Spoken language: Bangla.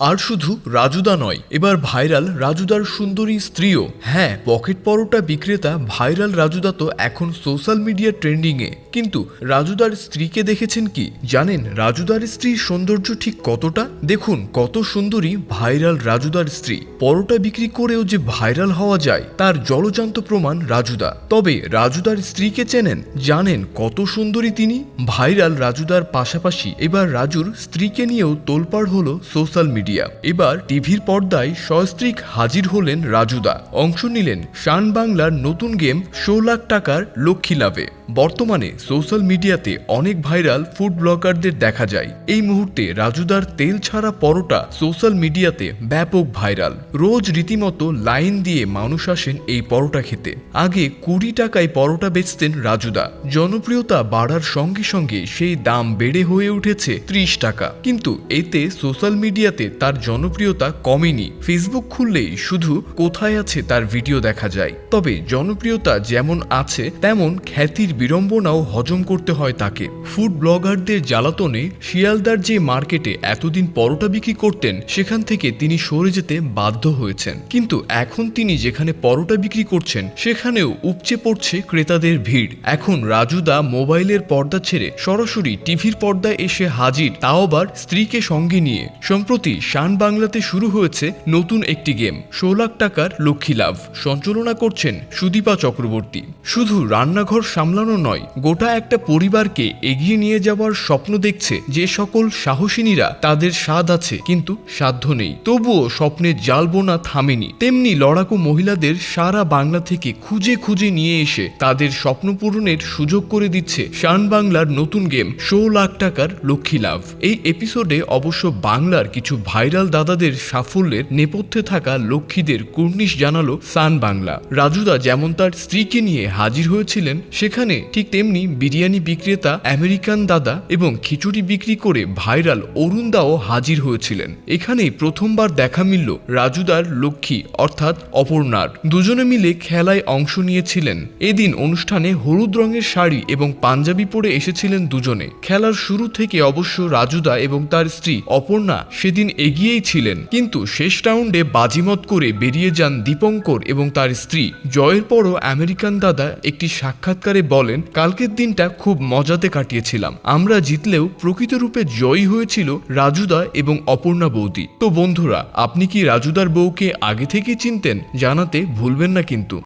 আর শুধু রাজুদা নয়, এবার ভাইরাল রাজুদার সুন্দরী স্ত্রীও। হ্যাঁ পকেট পরোটা বিক্রেতা ভাইরাল রাজুদা তো এখন সোশ্যাল মিডিয়া ট্রেন্ডিংয়ে। কিন্তু রাজুদার স্ত্রীকে দেখেছেন কি? জানেন রাজুদার স্ত্রীর সৌন্দর্য ঠিক কতটা? দেখুন কত সুন্দরী ভাইরাল রাজুদার স্ত্রী। পরোটা বিক্রি করেও যে ভাইরাল হওয়া যায়, তার জলজান্ত প্রমাণ রাজুদা। তবে রাজুদার স্ত্রীকে চেনেন, জানেন কত সুন্দরী তিনি? ভাইরাল রাজুদার পাশাপাশি এবার রাজুর স্ত্রীকে নিয়েও তোলপাড় হলো সোশ্যাল মিডিয়া। এবার টিভির পর্দায় সস্ত্রীক হাজির হলেন রাজুদা। অংশ নিলেন শান বাংলার নতুন গেম ষোলো লাখ টাকার লক্ষ্মী লাভে। বর্তমানে সোশ্যাল মিডিয়াতে অনেক ভাইরাল ফুড ব্লগারদের দেখা যায়। এই মুহূর্তে রাজুদার তেল ছাড়া পরোটা সোশ্যাল মিডিয়াতে ব্যাপক ভাইরাল। রোজ রীতিমতো লাইন দিয়ে মানুষ আসেন এই পরোটা খেতে। আগে কুড়ি টাকায় পরোটা বেচতেন রাজুদা। জনপ্রিয়তা বাড়ার সঙ্গে সঙ্গে সেই দাম বেড়ে হয়ে উঠেছে ত্রিশ টাকা। কিন্তু এতে সোশ্যাল মিডিয়াতে তার জনপ্রিয়তা কমেনি। ফেসবুক খুললেই শুধু কোথায় আছে তার ভিডিও দেখা যায়। তবে জনপ্রিয়তা যেমন আছে, তেমন খ্যাতির বিড়ম্বনাও হজম করতে হয় তাকে। ফুড ব্লগারদের জ্বালাতনে শিয়ালদার যে মার্কেটে এতদিন পরোটা বিক্রি করতেন, সেখান থেকে তিনি সরে যেতে বাধ্য হয়েছেন। কিন্তু এখন তিনি যেখানে পরোটা বিক্রি করছেন, সেখানেও উপচে পড়ছে ক্রেতাদের ভিড়। এখন রাজুদা মোবাইলের পর্দা ছেড়ে সরাসরি টিভির পর্দায় এসে হাজির, তাও আবার স্ত্রীকে সঙ্গে নিয়ে। সম্প্রতি শান বাংলাতে শুরু হয়েছে নতুন একটি গেম, ষোলো লাখ টাকার লক্ষ্মী লাভ। সঞ্চালনা করছেন সুদীপা চক্রবর্তী। শুধু রান্নাঘর সামলানো নয়, গোটা একটা পরিবারকে এগিয়ে নিয়ে যাওয়ার স্বপ্ন দেখছে যে সকল সাহসিনীরা তাদের স্বাদ আছে, কিন্তু সাধ্য নেই। তবুও স্বপ্নের জালবোনা থামেনি। তেমনি লড়াকু মহিলাদের সারা বাংলা থেকে খুঁজে খুঁজে নিয়ে এসে তাদের স্বপ্ন পূরণের সুযোগ করে দিচ্ছে শান বাংলার নতুন গেম, ষোলো লাখ টাকার লক্ষ্মী লাভ। এই এপিসোডে অবশ্য বাংলার কিছু ভাইরাল দাদাদের সাফল্যের নেপথ্যে থাকা লক্ষ্মীদের কুর্নিশ জানালো সান বাংলা। রাজুদা যেমন তার স্ত্রীকে নিয়ে হাজির হয়েছিলেন, সেখানে ঠিক তেমনি বিরিয়ানি বিক্রেতা, আমেরিকান দাদা এবং খিচুড়ি বিক্রি করে ভাইরাল অরুণ দাও হাজির হয়েছিলেন। এখানেই প্রথমবার দেখা মিলল রাজুদার লক্ষ্মী, অর্থাৎ অপর্ণার। দুজনে মিলে খেলায় অংশ নিয়েছিলেন। এদিন অনুষ্ঠানে হলুদ রঙের শাড়ি এবং পাঞ্জাবি পরে এসেছিলেন দুজনে। খেলার শুরু থেকে অবশ্য রাজুদা এবং তার স্ত্রী অপর্ণা সেদিন এগিয়েই ছিলেন। কিন্তু শেষ রাউন্ডে বাজিমত করে বেরিয়ে যান দীপঙ্কর এবং তার স্ত্রী। জয়ের পরও আমেরিকান দাদা একটি সাক্ষাৎকারে বলেন, কালকের দিনটা খুব মজাতে কাটিয়েছিলাম। আমরা জিতলেও প্রকৃত রূপে জয়ী হয়েছিল রাজুদা এবং অপর্ণা বৌদি। তো বন্ধুরা, আপনি কি রাজুদার বউকে আগে থেকেই চিনতেন? জানাতে ভুলবেন না কিন্তু।